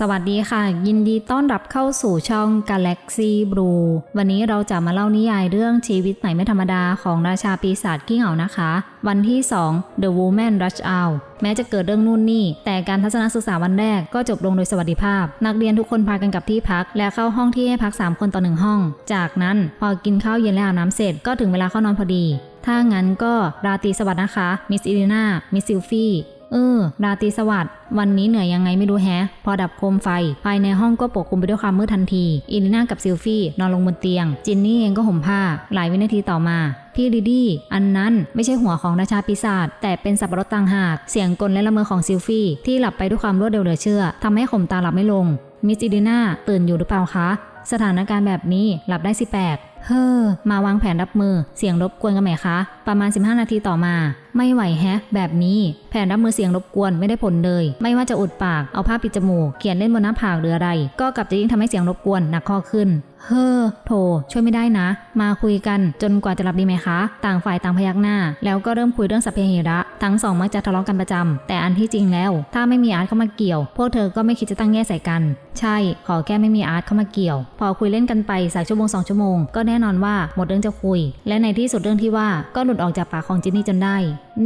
สวัสดีค่ะ ยินดีต้อนรับเข้าสู่ช่อง Galaxy Blue วันนี้เราจะมาเล่านิยายเรื่องชีวิตใหม่ไม่ธรรมดาของราชาปีศาจขี้เหงานะคะ วันที่ 2 The Woman Rush Out แม้จะเกิดเรื่องนู่นนี่ แต่การทัศนศึกษาวันแรกก็จบลงโดยสวัสดิภาพ นักเรียนทุกคนพากันกลับที่พัก และเข้าห้องที่ให้พัก 3 คนต่อหนึ่งห้อง จากนั้นพอกินข้าวเย็นและอาบน้ำเสร็จก็ถึงเวลาเข้านอนพอดีถ้างั้นก็ราตรีสวัสดิ์นะคะ มิสอิลิน่ามิสซิลฟี่ เออ ราตรีสวัสดิ์วันนี้เหนื่อยยังไงไม่รู้แฮะ พอดับโคมไฟ ภายในห้องก็ปกคลุมไปด้วยความมืดทันที อิลิน่ากับซิลฟี่ นอนลงบนเตียง จินนี่เองก็ห่มผ้า หลายวินาทีต่อมา พี่ลิดี้ อันนั้นไม่ใช่หัวของราชาปีศาจแต่เป็นสับปะรดต่างหาก เสียงกลและละเมอของซิลฟี่ ที่หลับไปด้วยความรวดเร็วเหลือเชื่อทำให้ข่มตาหลับไม่ลง มิสอิลิน่าตื่นอยู่หรือเปล่าคะ สถานการณ์แบบนี้หลับได้สิแปลกเฮ้อมาวางแผนรับมือ เสียงรบกวนกันไหมคะ ประมาณ 15 นาทีต่อมา ไม่ไหวแฮะ แบบนี้ แผนรับมือเสียงรบกวนไม่ได้ผลเลย ไม่ว่าจะอุดปาก เอาผ้าปิดจมูก เขียนเล่นบนหน้าผากหรืออะไร ก็กลับจะยิ่งทำให้เสียงรบกวนหนักข้อขึ้น เฮ้อ โถ ช่วยไม่ได้นะ มาคุยกันจนกว่าจะหลับดีไหมคะ ต่างฝ่ายต่างพยักหน้า แล้วก็เริ่มคุยเรื่องสัพเพเหระ ทั้งสองมักจะทะเลาะกันประจำแต่อันที่จริงแล้ว ถ้าไม่มีอาร์ตเข้ามาเกี่ยว พวกเธอก็ไม่คิดจะตั้งแง่ใส่กัน ใช่ ขอแค่ไม่มีอาร์ตเข้ามาเกี่ยว พอคุยเล่นกันไปสักชั่วโมงสองชั่วโมง ก็แน่นอนว่าหมดเรื่องจะคุย และในที่สุดเรื่องที่ว่าก็หลุดออกจากปากของจินนี่จนได้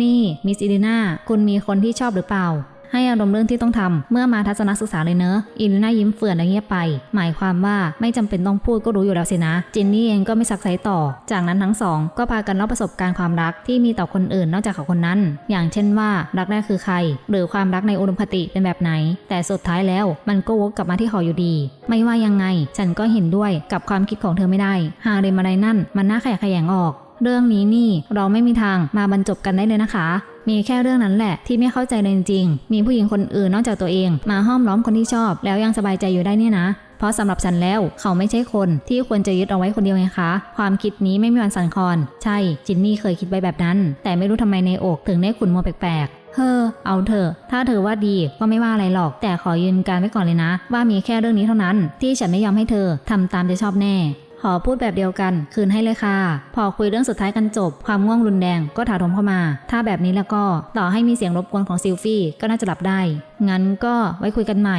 นี่มิสอิลิน่าคุณมีคนที่ชอบหรือเปล่า ให้อารมณ์เรื่องที่ต้องทำเมื่อมาทัศนศึกษาเลยเนอะอิลิน่ายิ้มเฟื่อนและเงียบไป หมายความว่าไม่จำเป็นต้องพูดก็รู้อยู่แล้วสินะ จินนี่เองก็ไม่ซักไซต่อ จากนั้นทั้งสอง ก็พากันเล่าประสบการณ์ความรักที่มีต่อคนอื่นนอกจากเขาคนนั้น อย่างเช่นว่ารักแรกคือใคร หรือความรักในอุดมคติเป็นแบบไหน แต่สุดท้ายแล้วมันก็วกกลับมาที่เขาอยู่ดีไม่ว่ายังไง ฉันก็เห็นด้วยกับความคิดของเธอไม่ได้ หาเรมอะไรนั่น มันน่าขยะแขยงออก เรื่องนี้นี่เราไม่มีทางมาบรรจบกันได้เลยนะคะ มีแค่เรื่องนั้นแหละที่ไม่เข้าใจเลยจริงๆมีผู้หญิงคนอื่นนอกจากตัวเอง มาห้อมล้อมคนที่ชอบ แล้วยังสบายใจอยู่ได้เนี่ยนะเพราะสำหรับฉันแล้วเขาไม่ใช่คนที่ควรจะยึดเอาไว้คนเดียวไงคะ ความคิดนี้ไม่มีวันสั่นคลอน ใช่ จินนี่เคยคิดไว้แบบนั้น แต่ไม่รู้ทำไมในอกถึงได้ขุนมัวแปลกๆ เฮ้อ เอาเถอะ ถ้าเธอว่าดีก็ไม่ว่าอะไรหรอก แต่ขอยืนการไว้ก่อนเลยนะ ว่ามีแค่เรื่องนี้เท่านั้น ที่ฉันไม่ยอมให้เธอทำตามจะชอบแน่ หอพูดแบบเดียวกัน คืนให้เลยค่ะ พอคุยเรื่องสุดท้ายกันจบ ความง่วงรุนแรงก็ถาโถมเข้ามา ถ้าแบบนี้แล้วก็ต่อให้มีเสียงรบกวนของซิลฟี่ก็น่าจะหลับได้ งั้นก็ไว้คุยกันใหม่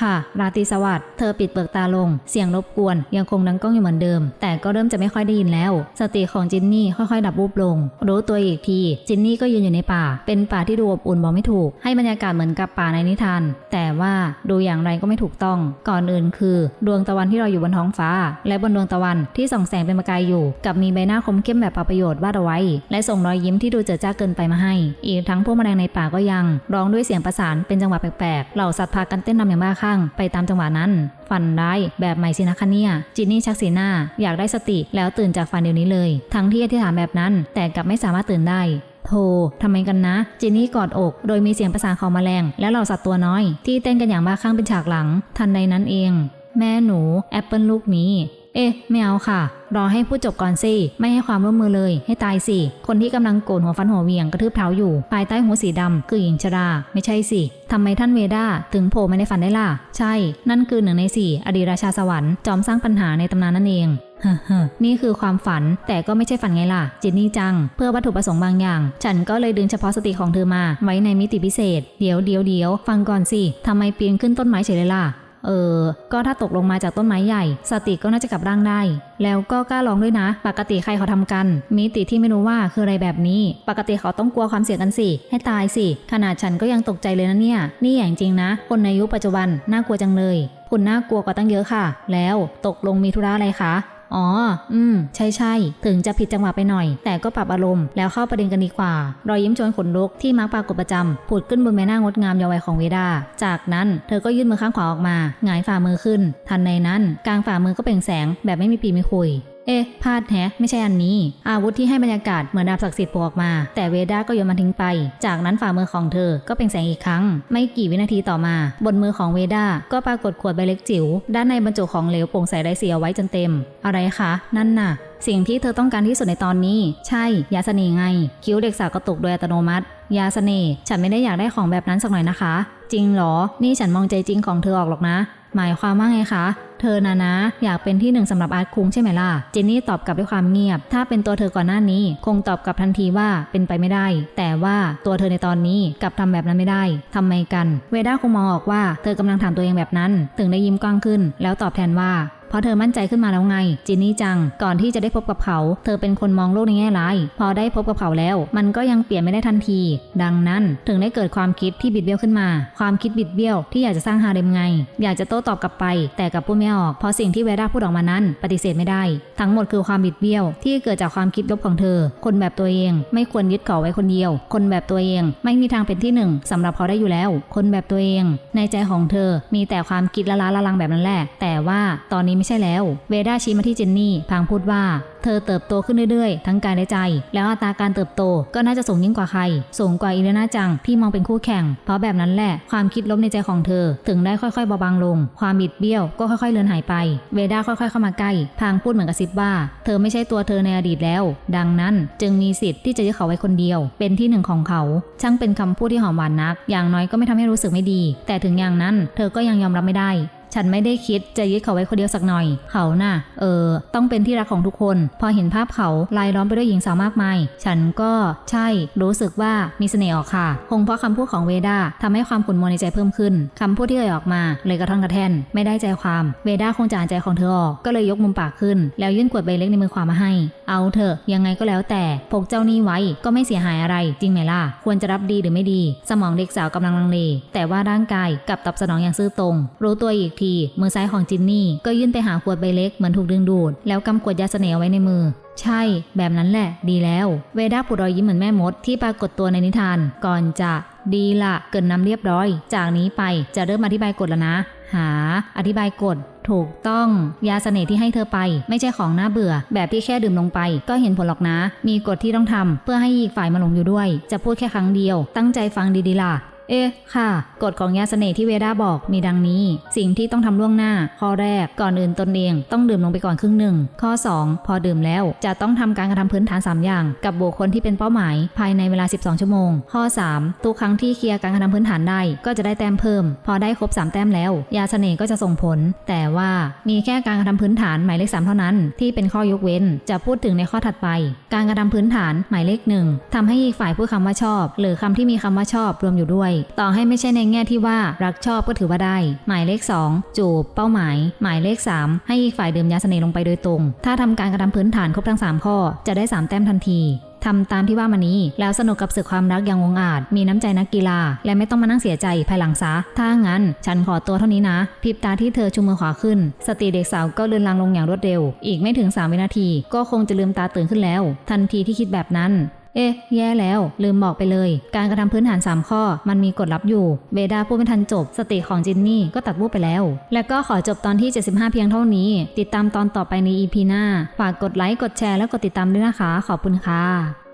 ค่ะ ราตรีสวัสดิ์เธอปิดเปลือกตาลง เสียงรบกวน ยังคงดังก้องอยู่เหมือนเดิม แต่ก็เริ่มจะไม่ค่อยได้ยินแล้ว สติของจินนี่ค่อยๆ ดับวูบลง รู้ตัวอีกที จินนี่ก็ยืนอยู่ในป่า เป็นป่าที่ดูอบอุ่นบอกไม่ถูก ให้บรรยากาศเหมือนกับป่าในนิทาน แต่ว่าดูอย่างไรก็ไม่ถูกต้อง ก่อนอื่นคือ ดวงตะวันที่ลอยอยู่บนท้องฟ้า และบนดวงตะวันที่ส่องแสงเป็นประกายอยู่ กับมีใบหน้าคมเข้มแบบปราประโยชน์วาดเอาไว้ และส่งรอยยิ้มที่ดูเจิดจ้าเกินไปมาให้ อีกทั้งพวกแมลงในป่าก็ยัง ร้องด้วยเสียงประสานเป็นจังหวะแปลกๆ เหล่าสัตว์พากันเต้นรำอย่างบ้าคลั่งไปตามจังหวะนั้น ฝันร้ายแบบใหม่สินะคะเนี่ยจินนี่ชักสีหน้า อยากได้สติแล้วตื่นจากฝันเดี๋ยวนี้เลย ทั้งที่อธิษฐานแบบนั้น แต่กลับไม่สามารถตื่นได้โธ่ทำไมกันนะจินนี่กอดอก โดยมีเสียงประสานของแมลง และเหล่าสัตว์ตัวน้อย ที่เต้นกันอย่างบ้าคลั่งเป็นฉากหลัง ทันใดนั้นเอง แม่หนู แอปเปิลลูกนี้ เอ๊ะไม่เอาค่ะ รอให้พูดจบก่อนสิ ไม่ให้ความร่วมมือเลย ให้ตายสิ คนที่กำลังโกนหัวฟันหัวเวียงกระทืบเท้าอยู่ ภายใต้หัวสีดำคือหญิงชรา ไม่ใช่สิทำไมท่านเวด้าถึงโผล่มาในฝันได้ล่ะ ใช่ นั่นคือหนึ่งในสี่อดีตราชาสวรรค์จอมสร้างปัญหาในตำนานนั่นเองเฮ้อๆนี่คือความฝันแต่ก็ไม่ใช่ฝันไงล่ะ จินนี่จัง เพื่อวัตถุประสงค์บางอย่าง ฉันก็เลยดึงเฉพาะสติของเธอมา ไว้ในมิติพิเศษ เดี๋ยวเดี๋ยวเดี๋ยวฟังก่อนสิทำไมปีนขึ้นต้นไม้เฉยเลยล่ะ เออ ก็ถ้าตกลงมาจากต้นไม้ใหญ่ สติก็น่าจะกลับร่างได้ แล้วก็กล้าลองด้วยนะ ปกติใครเขาทำกัน มิติที่ไม่รู้ว่าคืออะไรแบบนี้ ปกติเขาต้องกลัวความเสี่ยงกันสิ ให้ตายสิ ขนาดฉันก็ยังตกใจเลยนะเนี่ย นี่อย่างจริงนะ คนในยุคปัจจุบันน่ากลัวจังเลย คุณน่ากลัวกว่าตั้งเยอะค่ะ แล้วตกลงมีธุระอะไรคะ อ๋อ อืม ใช่ใช่ถึงจะผิดจังหวะไปหน่อย แต่ก็ปรับอารมณ์ แล้วเข้าประเด็นกันดีกว่า รอยยิ้มชวนขนลุกที่มักปรากฏประจำผุดขึ้นบนใบหน้างดงามเยาว์วัยของเวดา จากนั้นเธอก็ยื่นมือข้างขวาออกมา หงายฝ่ามือขึ้น ทันในนั้น กลางฝ่ามือก็เปล่งแสงแบบไม่มีปีมีคุย เอ๊ะพลาดแฮะ ไม่ใช่อันนี้ อาวุธที่ให้บรรยากาศเหมือนดาบศักดิ์สิทธิ์โผล่ออกมา แต่เวด้าก็โยนมันทิ้งไป จากนั้นฝ่ามือของเธอก็เป็นแสงอีกครั้ง ไม่กี่วินาทีต่อมา บนมือของเวด้าก็ปรากฏขวดใบเล็กจิ๋วด้านในบรรจุของเหลวโปร่งใสไร้สีเอาไว้จนเต็ม อะไรคะ นั่นน่ะ สิ่งที่เธอต้องการที่สุดในตอนนี้ ใช่ยาเสน่ห์ไง คิ้วเด็กสาวกระตุกโดยอัตโนมัติ ยาเสน่ห์ฉันไม่ได้อยากได้ของแบบนั้นสักหน่อยนะคะ จริงเหรอ นี่ฉันมองใจจริงของเธอออกหรอกนะ หมายความว่าไงคะ เธอนะนะ อยากเป็นที่หนึ่งสำหรับอาร์ตคุงใช่ไหมล่ะ เจนนี่ตอบกลับด้วยความเงียบ ถ้าเป็นตัวเธอก่อนหน้านี้ คงตอบกลับทันทีว่าเป็นไปไม่ได้ แต่ว่าตัวเธอในตอนนี้กลับทำแบบนั้นไม่ได้ทำไมกัน เวด้าคงมองออกว่าเธอกำลังถามตัวเองแบบนั้น ถึงได้ยิ้มกว้างขึ้น แล้วตอบแทนว่า เพราะเธอมั่นใจขึ้นมาแล้วไง จินนี่จัง ก่อนที่จะได้พบกับเขา เธอเป็นคนมองโลกในแง่ร้าย พอได้พบกับเขาแล้ว มันก็ยังเปลี่ยนไม่ได้ทันที ดังนั้นถึงได้เกิดความคิดที่บิดเบี้ยวขึ้นมา ความคิดบิดเบี้ยวที่อยากจะสร้างฮาเร็มไง อยากจะโต้ตอบกลับไป แต่กลับพูดไม่ออก เพราะสิ่งที่เวด้าพูดออกมานั้น ปฏิเสธไม่ได้ ทั้งหมดคือความบิดเบี้ยว ที่เกิดจากความคิดลบของเธอ คนแบบตัวเอง ไม่ควรยึดเกาะไว้คนเดียว คนแบบตัวเอง ไม่มีทางเป็นที่หนึ่งสำหรับเขาได้อยู่แล้ว คนแบบตัวเอง ในใจของเธอมีแต่ความคิดละล้าละลังแบบนั้นแหละ แต่ว่าตอนนี้ไม่ใช่แล้ว เวด้าชี้มาที่เจนนี่พางพูดว่า เธอเติบโตขึ้นเรื่อยๆ ทั้งกายและใจ แล้วอัตราการเติบโตก็น่าจะสูงยิ่งกว่าใคร สูงกว่าอีเลนาจังที่มองเป็นคู่แข่ง เพราะแบบนั้นแหละ ความคิดลบในใจของเธอ ถึงได้ค่อยๆเบาบางลง ความบิดเบี้ยวก็ค่อยๆเลือนหายไป เวด้าค่อยๆเข้ามาใกล้พางพูดเหมือนกระซิบว่า เธอไม่ใช่ตัวเธอในอดีตแล้ว ดังนั้นจึงมีสิทธิ์ที่จะยึดเขาไว้คนเดียว เป็นที่หนึ่งของเขา ช่างเป็นคำพูดที่หอมหวานนัก อย่างน้อยก็ไม่ทำให้รู้สึกไม่ดี แต่ถึงอย่างนั้น เธอก็ยังยอมรับไม่ได้ ฉันไม่ได้คิดจะยึดเขาไว้คนเดียวสักหน่อย เขาน่ะ เออ ต้องเป็นที่รักของทุกคน พอเห็นภาพเขาลายล้อมไปด้วยหญิงสาวมากมาย ฉันก็ใช่รู้สึกว่ามีเสน่ห์ออกค่ะ คงเพราะคำพูดของเวด้าทำให้ความขุ่นมัวในใจเพิ่มขึ้นคำพูดที่เอ่ยออกมา เลยกระท่อนกระแท่นไม่ได้ใจความ เวด้าคงจะอ่านใจของเธอออก ก็เลยยกมุมปากขึ้น แล้วยื่นขวดใบเล็กในมือขวามาให้ เอาเถอะ ยังไงก็แล้วแต่ พกเจ้านี่ไว้ก็ไม่เสียหายอะไร จริงไหมล่ะ ควรจะรับดีหรือไม่ดี สมองเด็กสาวกำลังลังเล แต่ว่าร่างกายกลับตอบสนองอย่างซื่อตรง รู้ตัวอีกทีมือซ้ายของจินนี่ ก็ยื่นไปหาขวดใบเล็กเหมือนถูกดึงดูด แล้วกำขวดยาเสน่ห์ไว้ในมือ ใช่ แบบนั้นแหละ ดีแล้ว เวด้าปุดรอยยิ้มเหมือนแม่มดที่ปรากฏตัวในนิทาน ก่อนจะ ดีละเกินนำเรียบร้อย จากนี้ไปจะเริ่มอธิบายกฎแล้วนะ หา อธิบายกฎถูกต้องยาเสน่ห์ที่ให้เธอไป ไม่ใช่ของน่าเบื่อ แบบที่แค่ดื่มลงไป ก็เห็นผลหรอกนะ มีกฎที่ต้องทำเพื่อให้อีกฝ่ายมาหลงอยู่ด้วย จะพูดแค่ครั้งเดียว ตั้งใจฟังดีๆล่ะ เอ๊ะ ค่ะ กฎของยาเสน่ห์ที่เวด้าบอกมีดังนี้ สิ่งที่ต้องทำล่วงหน้า ข้อแรก ก่อนอื่นตนเองต้องดื่มลงไปก่อนครึ่งหนึ่ง ข้อ 2 พอดื่มแล้วจะต้องทำการกระทำพื้นฐาน 3 อย่าง กับบุคคลที่เป็นเป้าหมาย ภายในเวลา 12 ชั่วโมง ข้อ 3 ทุกครั้งที่เคลียร์การกระทำพื้นฐานได้ ก็จะได้แต้มเพิ่ม พอได้ครบ 3 แต้มแล้ว ยาเสน่ห์ก็จะส่งผล แต่ว่ามีแค่การกระทำพื้นฐานหมายเลข 3 เท่านั้น ที่เป็นข้อยกเว้น จะพูดถึงในข้อถัดไป การกระทำพื้นฐานหมายเลขหนึ่งทำให้อีกฝ่ายพูดคำว่าชอบ หรือคำที่มีคำว่าชอบรวมอยู่ด้วยต่อให้ไม่ใช่ในแง่ที่ว่ารักชอบก็ถือว่าได้ หมายเลข 2 จูบ เป้าหมาย หมายเลข 3 ให้อีกฝ่ายดื่มยาเสน่ห์ลงไปโดยตรง ถ้าทำการกระทำพื้นฐานครบทั้ง 3 ข้อ จะได้ 3 แต้มทันทีทำตามที่ว่ามานี้ แล้วสนุกกับศึกความรักอย่างวงอาจ มีน้ำใจนักกีฬา และไม่ต้องมานั่งเสียใจภายหลังซะ ถ้างั้น ฉันขอตัวเท่านี้นะพริบตาที่เธอชูมือขวาขึ้น สติเด็กสาวก็เลือนลางลงอย่างรวดเร็ว อีกไม่ถึง 3 วินาที ก็คงจะลืมตาตื่นขึ้นแล้ว ทันทีที่คิดแบบนั้น เอ๊ะ แย่แล้ว ลืมบอกไปเลย การกระทำพื้นฐาน 3 ข้อ มันมีกฎลับอยู่ เบดาพูดไม่ทันจบ สติของจินนี่ก็ตัดวูบไปแล้ว และก็ขอจบตอนที่ 75 เพียงเท่านี้ ติดตามตอนต่อไปใน EP หน้า ฝากกดไลค์ กดแชร์ และกดติดตามด้วยนะคะ ขอบคุณค่ะ